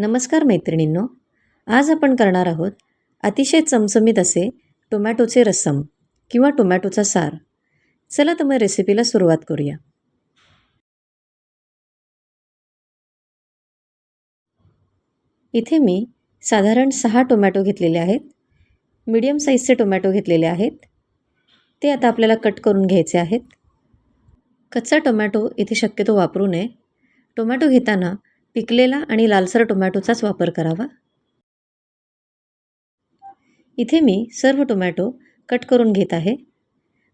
नमस्कार मैत्रिणींनो. आज आपण करणार आहोत अतिशय चमचमीत असे टोमॅटोचे रस्सम किंवा टोमॅटोचा सार. चला तर मग रेसिपीला सुरुवात करूया. इथे मी साधारण सहा टोमॅटो घेतलेले आहेत. मीडियम साईजचे टोमॅटो घेतलेले आहेत. ते आता आपल्याला कट करून घ्यायचे आहेत. कच्चा टोमॅटो इथे शक्यतो वापरू नये. टोमॅटो घेताना पिकलेला आणि लालसर टोमॅटोचाच वापर करावा. इथे मी सर्व टोमॅटो कट करून घेत आहे.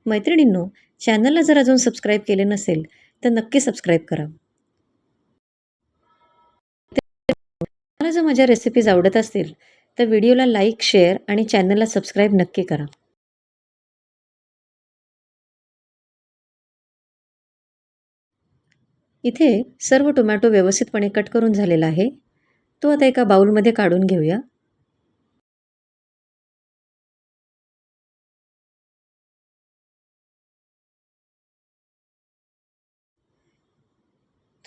मैत्रिणींनो चॅनलला जर अजून सबस्क्राईब केले नसेल तर नक्की सबस्क्राईब करा. तुम्हाला जर माझ्या रेसिपीज आवडत असतील तर व्हिडिओला लाईक शेअर आणि चॅनलला सबस्क्राईब नक्की करा. इथे सर्व टोमॅटो व्यवस्थितपणे कट करून झालेला आहे. तो आता एका बाउलमध्ये काढून घेऊया.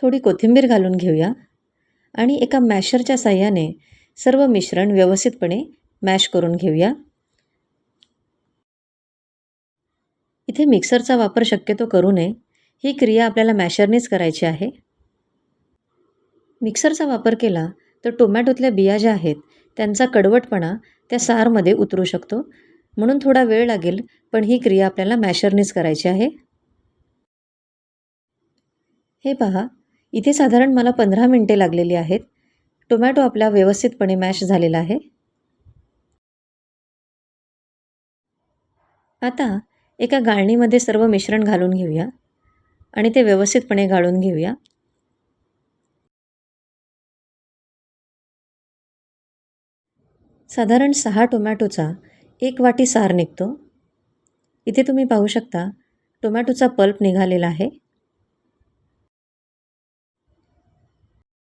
थोडी कोथिंबीर घालून घेऊया आणि एका मॅशरच्या साह्याने सर्व मिश्रण व्यवस्थितपणे मॅश करून घेऊया. इथे मिक्सरचा वापर शक्यतो करू नये. ही क्रिया आपल्याला मॅशरनेच करायची आहे. मिक्सरचा वापर केला तर टोमॅटोतल्या बिया ज्या आहेत त्यांचा कडवटपणा त्या सारमध्ये उतरू शकतो. म्हणून थोडा वेळ लागेल पण ही क्रिया आपल्याला मॅशरनेच करायची आहे. हे पहा इथे साधारण मला पंधरा मिनटे लागलेली आहेत. टोमॅटो आपला व्यवस्थितपणे मॅश झालेला आहे. आता एका गाळणीमध्ये सर्व मिश्रण घालून घेऊया. आणि ते व्यवस्थितपणे गाळून घेऊया. साधारण सहा टोमॅटोचा एक वाटी सार निघतो. इथे तुम्ही पाहू शकता टोमॅटोचा पल्प निघालेला आहे.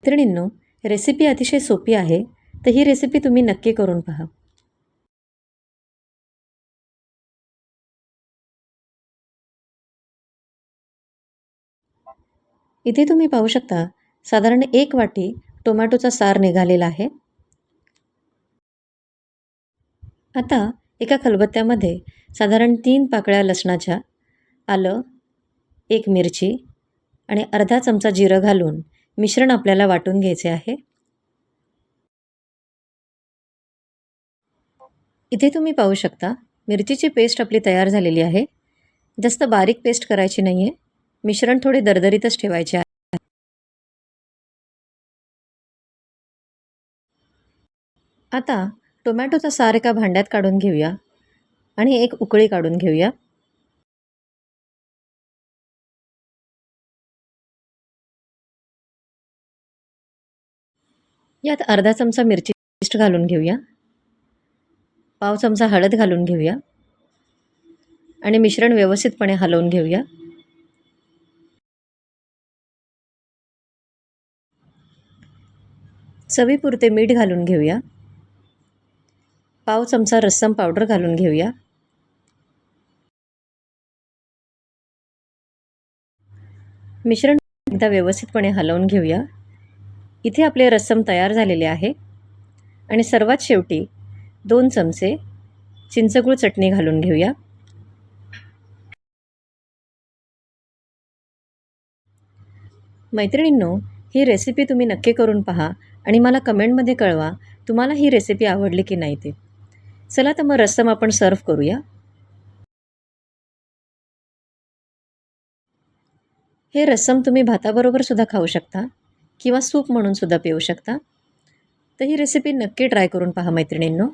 मैत्रिणींनो रेसिपी अतिशय सोपी आहे तर ही रेसिपी तुम्ही नक्की करून पहा. इथे तुम्ही पाहू शकता साधारण एक वाटी टोमॅटोचा सार निघालेला आहे. आता एका खलबत्त्यामध्ये साधारण तीन पाकळ्या लसणाच्या आलं एक मिरची आणि अर्धा चमचा जिरं घालून मिश्रण आपल्याला वाटून घ्यायचे आहे. इथे तुम्ही पाहू शकता मिरचीची पेस्ट आपली तयार झालेली आहे. जास्त बारीक पेस्ट करायची नाही आहे मिश्रण थोडे दरदरीतच ठेवायचे आहे. आता टोमॅटोचा सार एका भांड्यात काढून घेऊया आणि एक उकळी काढून घेऊया. यात अर्धा चमचा मिरची पेस्ट घालून घेऊया. पाव चमचा हळद घालून घेऊया. आणि मिश्रण व्यवस्थितपणे हलवून घेऊया. चवीपुरते मीठ घालून घेऊया. पाव चमचा रस्सम पावडर घालून घेऊया. मिश्रण एकदा व्यवस्थितपणे हलवून घेऊया. इथे आपले रस्सम तयार झालेले आहे. आणि सर्वात शेवटी दोन चमचे चिंचगूळ चटणी घालून घेऊया. मैत्रिणींनो ही रेसिपी तुम्ही नक्की करून पहा. आणि मला कमेंटमध्ये कळवा तुम्हाला ही रेसिपी आवडली की नाही ते. चला तर मग रस्सम आपण सर्व करूया. हे रस्सम तुम्ही भाताबरोबर सुद्धा खाऊ शकता किंवा सूप म्हणून सुद्धा पिऊ शकता. तर ही रेसिपी नक्की ट्राय करून पहा मैत्रिणींनो.